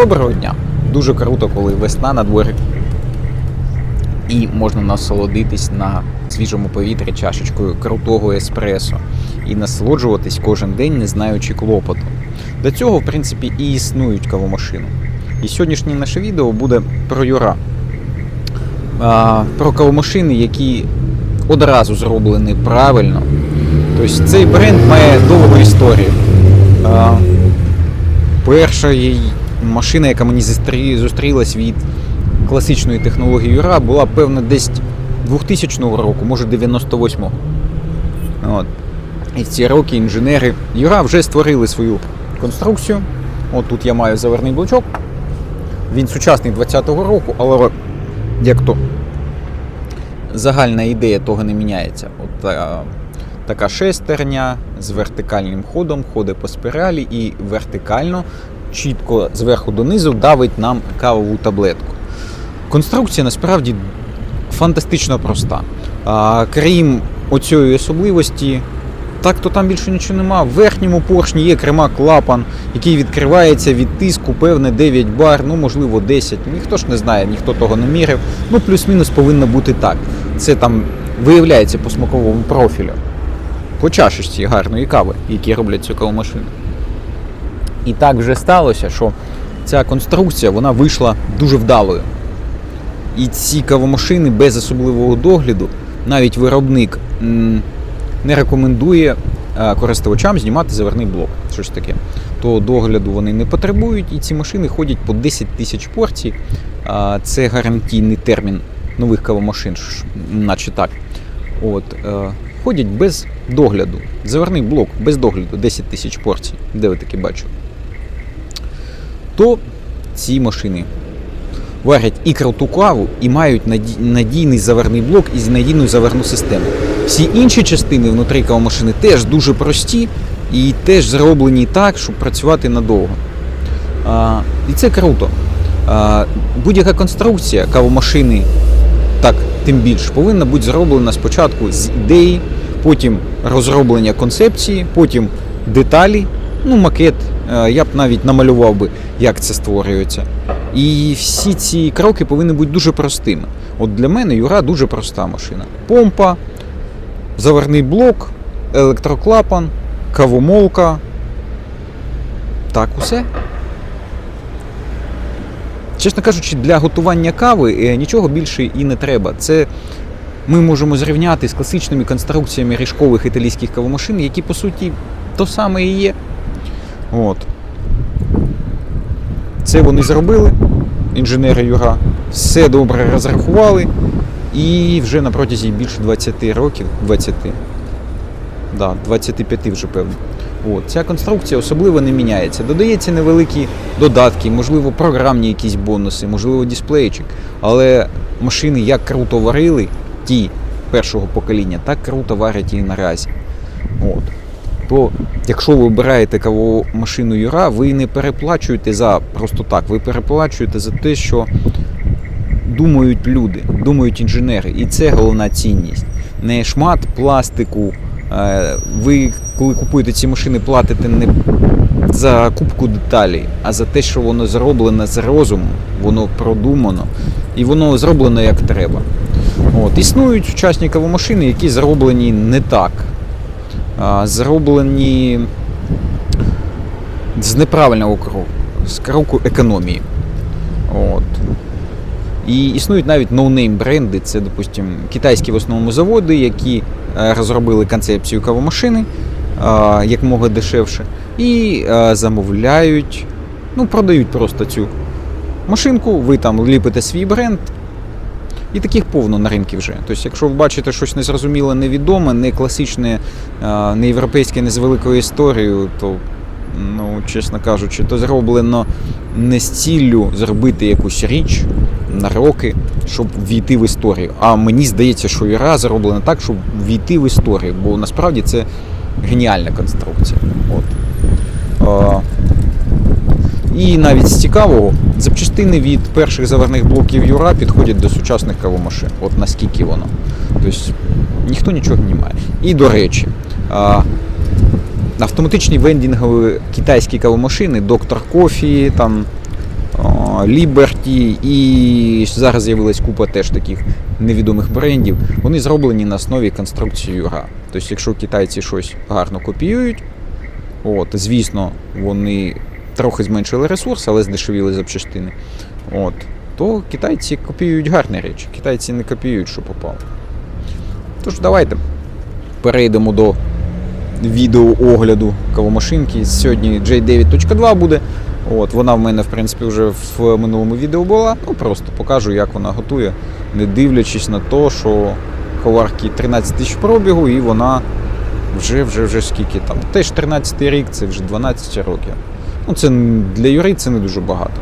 Доброго дня! Дуже круто, коли весна на дворі. І можна насолодитись на свіжому повітрі чашечкою крутого еспресо і насолоджуватись кожен день, не знаючи клопоту. До цього, в принципі, і існують кавомашини. І сьогоднішнє наше відео буде про Юра. А, про кавомашини, які одразу зроблені правильно. Тобто цей бренд має довгу історію. А, перша її машина, яка мені зустрілась від класичної технології Юра, була певно десь 2000 року, може 98-го. От. І в ці роки інженери Юра вже створили свою конструкцію. От тут я маю заверний блочок. Він сучасний 20-го року, але як то загальна ідея того не міняється. От, а, така шестерня з вертикальним ходом, ходить по спіралі і вертикально, чітко зверху донизу давить нам кавову таблетку. Конструкція насправді фантастично проста. Крім оцієї особливості, так то там більше нічого нема. В верхньому поршні є крема клапан, який відкривається від тиску, певне 9 бар, ну можливо 10. Ніхто ж не знає, ніхто того не міряв. Ну, плюс-мінус повинно бути так. Це там виявляється по смаковому профілю. По чашечці гарної кави, які роблять цю кавомашину. І так вже сталося, що ця конструкція вона вийшла дуже вдалою. І ці кавомашини без особливого догляду, навіть виробник не рекомендує е, користувачам знімати заверний блок. Щось таке. То догляду вони не потребують, і ці машини ходять по 10 тисяч порцій. Це гарантійний термін нових кавомашин, наче так. От, е, ходять без догляду. Заверний блок без догляду 10 тисяч порцій. Де ви таке бачили? То ці машини варять і круту каву, і мають надійний заверний блок і надійну заверну систему. Всі інші частини внутрі кавомашини теж дуже прості і теж зроблені так, щоб працювати надовго. А, і це круто. Будь-яка конструкція кавомашини, так тим більше, повинна бути зроблена спочатку з ідеї, потім розроблення концепції, потім деталі, ну, макет. Е, Я б навіть намалював би, як це створюється. І всі ці кроки повинні бути дуже простими. От для мене Юра дуже проста машина. Помпа, заверний блок, електроклапан, кавомолка. Так, усе. Чесно кажучи, для готування кави е, нічого більше і не треба. Це ми можемо зрівняти з класичними конструкціями ріжкових італійських кавомашин, які по суті то саме і є. От. Це вони зробили, інженери Юра, все добре розрахували, і вже на протязі більше 20 років, 20, да, 25 вже певно. От, ця конструкція особливо не міняється. Додається невеликі додатки, можливо, програмні якісь бонуси, можливо, дисплейчик. Але машини як круто варили, ті першого покоління, так круто варять і наразі. От. То, якщо ви обираєте кавову машину Юра, ви не переплачуєте за просто так, ви переплачуєте за те, що думають люди, думають інженери. І це головна цінність. Не шмат пластику. Е, Ви, коли купуєте ці машини, платите не за кубку деталей, а за те, що воно зроблено з розумом, воно продумано і воно зроблено як треба. От. Існують сучасні кавомашини, які зроблені не так. Зроблені з неправильного кроку, з кроку економії. От. І існують навіть ноунейм бренди, це, допустим, китайські в основному заводи, які е, розробили концепцію кавомашини якмога дешевше, і е, замовляють, ну, продають просто цю машинку, ви там ліпите свій бренд. І таких повно на ринку вже. Тобто, якщо ви бачите щось незрозуміле, невідоме, не класичне, не європейське, не з великою історією, то, ну, чесно кажучи, то зроблено не з ціллю зробити якусь річ на роки, щоб війти в історію. А мені здається, що Іра зроблена так, щоб війти в історію, бо насправді це геніальна конструкція. От. І навіть з цікавого, запчастини від перших заверних блоків Юра підходять до сучасних кавомашин. От наскільки воно. Тобто ніхто нічого не має. І до речі, автоматичні вендінгові китайські кавомашини, доктор Кофі, там Liberty і зараз з'явилась купа теж таких невідомих брендів. Вони зроблені на основі конструкції Юра. Тобто, якщо китайці щось гарно копіюють, от, звісно, вони трохи зменшили ресурс, але здешевіли запчастини. От, то китайці копіюють гарні речі. Китайці не копіюють, що попало. Тож давайте перейдемо до відеоогляду кавомашинки. Сьогодні J9.2 буде. От, вона в мене, в принципі, вже в минулому відео була. Ну, просто покажу, як вона готує, не дивлячись на те, що коварки 13 тисяч пробігу, і вона вже, вже, вже скільки там. Теж 13 рік, це вже 12 років. Ну, це для Юри це не дуже багато.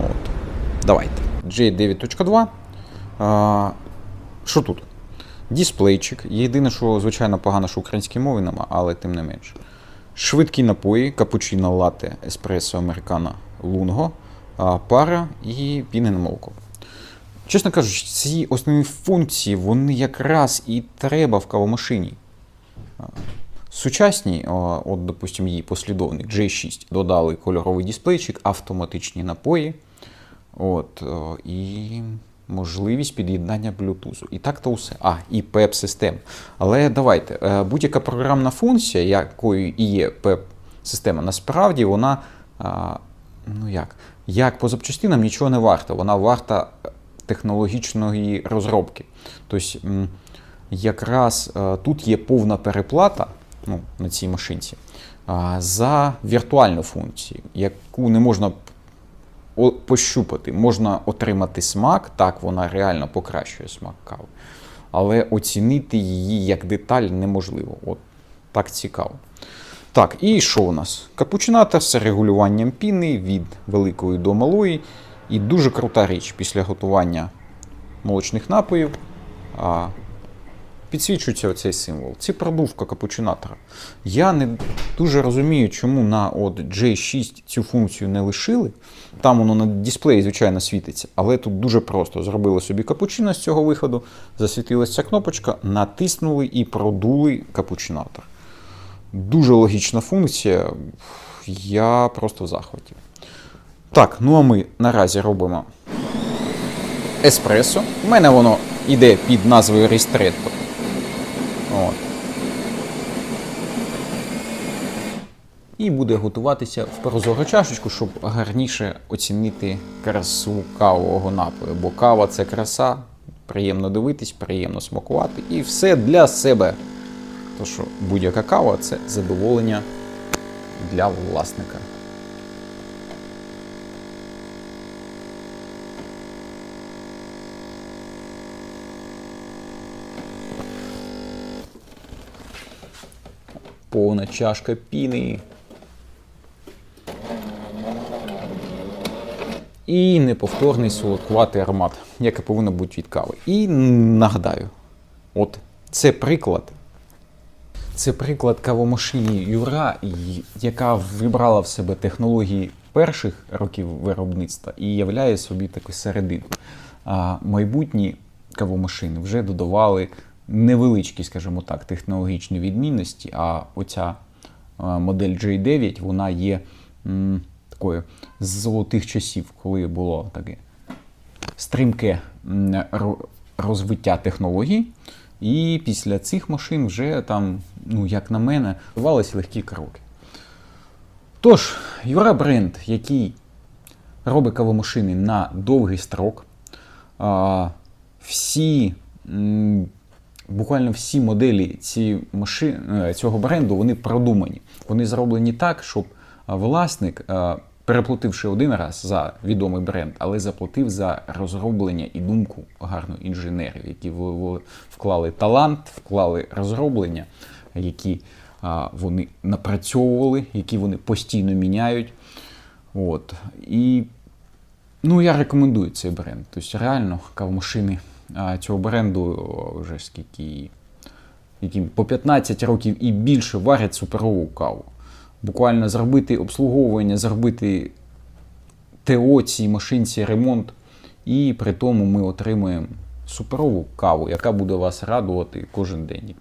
От. Давайте. J9.2. Що тут? Дисплейчик. Єдине, що звичайно погано, що української мови нема, але тим не менше. Швидкі напої, капучино, латте, еспресо, американо, лунго, пара і пінне молоко. Чесно кажучи, ці основні функції вони якраз і треба в кавомашині. А, Сучасні, от, допустимо, її послідовник J6 додали кольоровий дисплейчик, автоматичні напої. От, і можливість під'єднання Bluetooth. І так то все. А, і PEP систем. Але давайте, е, будь-яка програмна функція, якою і є PEP система, насправді вона, ну як, як по запчастинам нічого не варта. Вона варта технологічної розробки. Тобто, якраз е, тут є повна переплата ну, на цій машинці за віртуальну функцію, яку не можна пощупати. Можна отримати смак, так, вона реально покращує смак кави. Але оцінити її як деталь неможливо. От так цікаво. Так, і що у нас? Капучинатор з регулюванням піни від великої до малої. І дуже крута річ після готування молочних напоїв. Підсвічується оцей символ. Це продувка капучинатора. Я не дуже розумію, чому на от J6 цю функцію не лишили. Там воно на дисплеї, звичайно, світиться, але тут дуже просто. Зробили собі капучино з цього виходу, засвітилася ця кнопочка, натиснули і продули капучинатор. Дуже логічна функція. Я просто в захваті. Так, ну а ми наразі робимо еспресо. У мене воно йде під назвою Ristretto. І буде готуватися в прозору чашечку, щоб гарніше оцінити красу кавового напою. Бо кава це краса, приємно дивитись, приємно смакувати і все для себе. То що будь-яка кава це задоволення для власника. Повна чашка піни. І неповторний солодкуватий аромат, який повинен бути від кави. І нагадаю, от це приклад. Це приклад кавомашині Юра, яка вибрала в себе технології перших років виробництва і являє собі таку середину. А майбутні кавомашини вже додавали невеличкі, скажімо так, технологічні відмінності, а оця модель J9 вона є такою з золотих часів, коли було таке стрімке розвиття технологій. І після цих машин вже там, ну як на мене, відбувалися легкі кроки. Тож, Юра бренд, який робить кавомашини на довгий строк, всі, буквально всі моделі ці машин, е, цього бренду вони продумані. Вони зроблені так, щоб власник, переплативши один раз за відомий бренд, але заплатив за розроблення і думку гарну інженерів, які вклали талант, вклали розроблення, які вони напрацьовували, які вони постійно міняють. От. І Ну, я рекомендую цей бренд. Тобто, реально, кавомашини а, цього бренду вже скільки, які по 15 років і більше варять суперову каву. Буквально зробити обслуговування, зробити ТО цій машинці, ремонт, і при тому ми отримуємо суперову каву, яка буде вас радувати кожен день.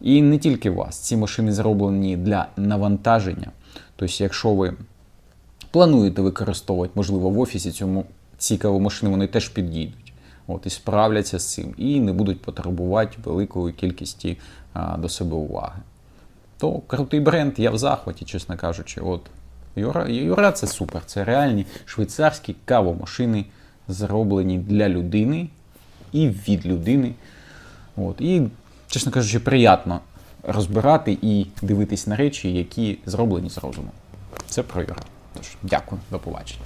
І не тільки вас. Ці машини зроблені для навантаження. Тобто, якщо ви плануєте використовувати, можливо, в офісі цьому ці кавомашини, вони теж підійдуть. От, і справляться з цим, і не будуть потребувати великої кількості а, до себе уваги. То крутий бренд, я в захваті, чесно кажучи. От Юра, Юра це супер. Це реальні швейцарські кавомашини, зроблені для людини і від людини. От. І, чесно кажучи, приємно розбирати і дивитись на речі, які зроблені з розуму. Це про Юра. Тож, дякую, до побачення.